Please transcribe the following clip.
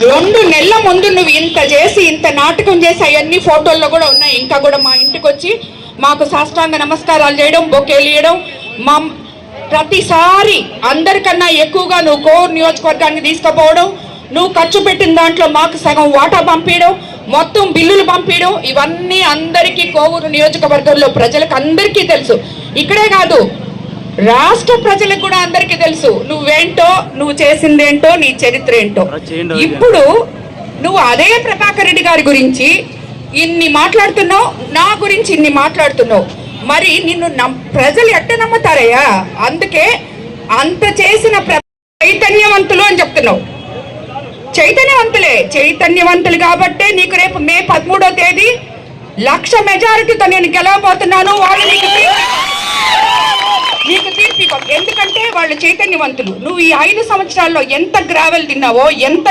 రెండు నెలల ముందు నువ్వు ఇంత చేసి ఇంత నాటకం చేసి అవన్నీ ఫోటోల్లో కూడా ఉన్నాయి. ఇంకా కూడా మా ఇంటికి వచ్చి మాకు సాష్టాంగ నమస్కారాలు చేయడం బొకేలు ఇవ్వడం మా ప్రతిసారి అందరికన్నా ఎక్కువగా నువ్వు కోర్ నియోజకవర్గానికి తీసుకుపోవడం నువ్వు ఖర్చు పెట్టిన దాంట్లో మాకు సగం వాటా పంపించడం మొత్తం బిల్లులు పంపించడం ఇవన్నీ అందరికీ కోవూరు నియోజకవర్గంలో ప్రజలకు అందరికీ తెలుసు. ఇక్కడే కాదు రాష్ట్ర ప్రజలకు కూడా అందరికీ తెలుసు. చేసిందేంటో నీ చరిత్ర ఏంటో ఇప్పుడు నువ్వు అదే ప్రభాకర్ రెడ్డి గారి గురించి ఇన్ని మాట్లాడుతున్నావు నా గురించి ఇన్ని మాట్లాడుతున్నావు. మరి నిన్ను ప్రజలు ఎట్ట నమ్ముతారయ్యా? అందుకే అంత చేసిన చైతన్యవంతులు అని చెప్తున్నావు. చైతన్యవంతులే చైతన్యవంతులు కాబట్టే నీకు రేపు మే పదమూడో తేదీ లక్ష మెజారిటీతో నేను గెలవబోతున్నాను. వాళ్ళు నీకు ఇవ్వం. ఎందుకంటే వాళ్ళు చైతన్యవంతులు నువ్వు ఈ ఐదు సంవత్సరాల్లో ఎంత గ్రావెల్ తిన్నావో ఎంత